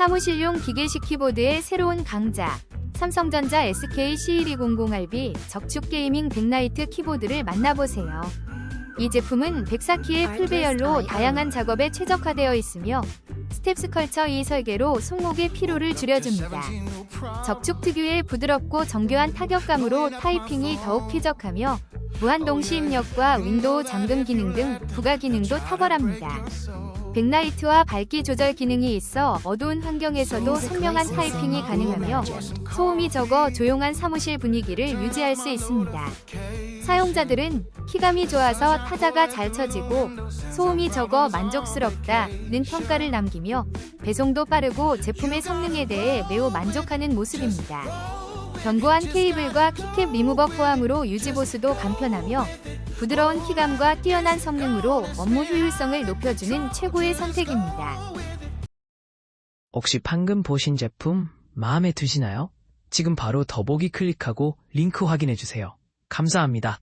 사무실용 기계식 키보드의 새로운 강자 삼성전자 SK C1200RB 적축 게이밍 백라이트 키보드를 만나보세요. 이 제품은 104키의 풀배열로 다양한 작업에 최적화되어 있으며 스텝스컬처 이 설계로 손목의 피로를 줄여줍니다. 적축 특유의 부드럽고 정교한 타격감으로 타이핑이 더욱 쾌적하며 무한 동시 입력과 윈도우 잠금 기능 등 부가 기능도 탁월합니다. 백라이트와 밝기 조절 기능이 있어 어두운 환경에서도 선명한 타이핑이 가능하며 소음이 적어 조용한 사무실 분위기를 유지할 수 있습니다. 사용자들은 키감이 좋아서 타자가 잘 쳐지고 소음이 적어 만족스럽다는 평가를 남기며 배송도 빠르고 제품의 성능에 대해 매우 만족하는 모습입니다. 견고한 케이블과 키캡 리무버 포함으로 유지보수도 간편하며 부드러운 키감과 뛰어난 성능으로 업무 효율성을 높여주는 최고의 선택입니다. 혹시 방금 보신 제품 마음에 드시나요? 지금 바로 더보기 클릭하고 링크 확인해 주세요. 감사합니다.